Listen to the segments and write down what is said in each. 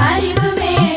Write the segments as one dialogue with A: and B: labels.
A: அறிவுமே.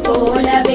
B: போலவே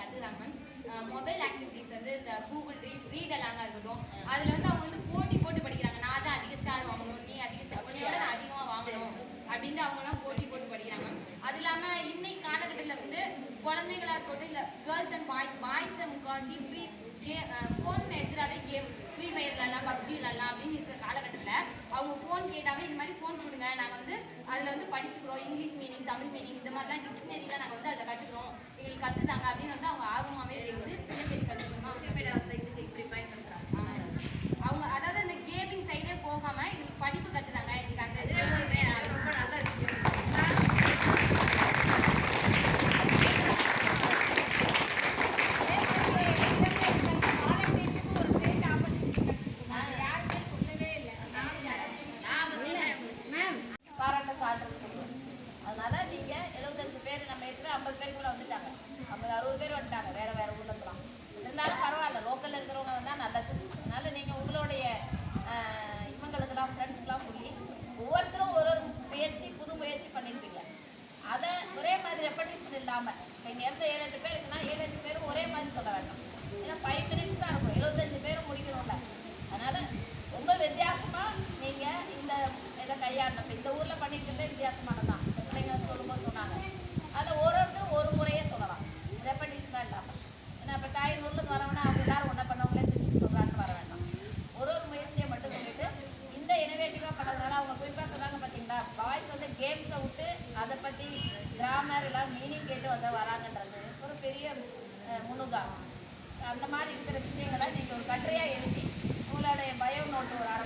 B: கற்றுக்குறாங்க ma'am mobile activities வந்து இந்த கூகுள் ரீ ரீட் எல்லாமே இருக்கட்டும். அதில் வந்து அவங்க வந்து போட்டி போட்டு படிக்கிறாங்க. நான் தான் அதிக ஸ்டார் வாங்கணும் நீ அதிக star- உன்னையோட நான் அதிகமாக வாங்கணும் அப்படின்னு அவங்கலாம் போட்டி போட்டு படிக்கிறாங்க. அது இல்லாமல் இன்னைக்கு காலகட்டத்தில் வந்து குழந்தைங்களா இருக்கட்டும் இல்லை கேர்ள்ஸ் அண்ட் பாய்ஸ் பாய்ஸை முக்கால்வாசி ஃப்ரீ கே ஃபோன் எடுத்துட்டாவே கேம் ஃப்ரீ ஃபயர் விளாட்லாம் பப்ஜி விளாட்லாம் அப்படின்னு இருக்கிற காலகட்டத்தில் அவங்க ஃபோன் கேட்டாவே இந்த மாதிரி ஃபோன் கொடுங்க. நாங்கள் வந்து அதில் வந்து படிச்சுக்கிறோம் இங்கிலீஷ் மீனிங் தமிழ் மீனிங் இந்த மாதிரிலாம் டிக்ஷனரிலாம் நாங்கள் வந்து அதில் கற்றுக்கிறோம் எங்களுக்கு கற்றுத்தாங்க அப்படின்னு வந்து அவங்க ஆர்வமாகவே வந்து
C: ரெப்படிஷன் இல்லாம. இப்போ இங்க இருந்த ஏழு எட்டு பேர் இருக்குன்னா ஏழு எட்டு பேரும் ஒரே மாதிரி சொல்ல வேண்டாம். ஏன்னா ஃபைவ் மினிட்ஸ் தான் இருக்கும். எழுபத்தஞ்சு பேரும் முடிக்கணும்ல. அதனால ரொம்ப வித்தியாசமா நீங்க இந்த இதை கையாளணும். இப்ப இந்த ஊர்ல பண்ணிட்டு இருந்தே வித்தியாசமானதான் இந்த பிள்ளைங்க சொல்லும்போது சொன்னாங்க. அதில் ஒரு ஒருத்தர் ஒரு முறையே சொல்லலாம். ரெப்படிஷனா இல்லாமல் ஏன்னா இப்போ தாய் இருந்து வரவனா அவங்க எல்லாரும் ஒன்றா பண்ணவங்களே தெரிஞ்சு சொல்றான்னு வர வேண்டாம். ஒரு ஒரு முயற்சியை மட்டும் சொல்லிட்டு இந்த இனோவேட்டிவா பண்ணதுனால அவங்க குறிப்பா சொன்னாங்க பாத்தீங்களா? பாய்ஸ் வந்து கேம்ஸை விட்டு அதை பத்தி கிராமர் எல்லாம் மீனிங் கேட்டு வந்து வராங்கன்றது ஒரு பெரிய முன்னுதாரணம். அந்த மாதிரி இருக்கிற விஷயங்களை நீங்கள் ஒரு கட்டுரையாக எழுதி உங்களுடைய பயம் நோட்டு ஒரு அரை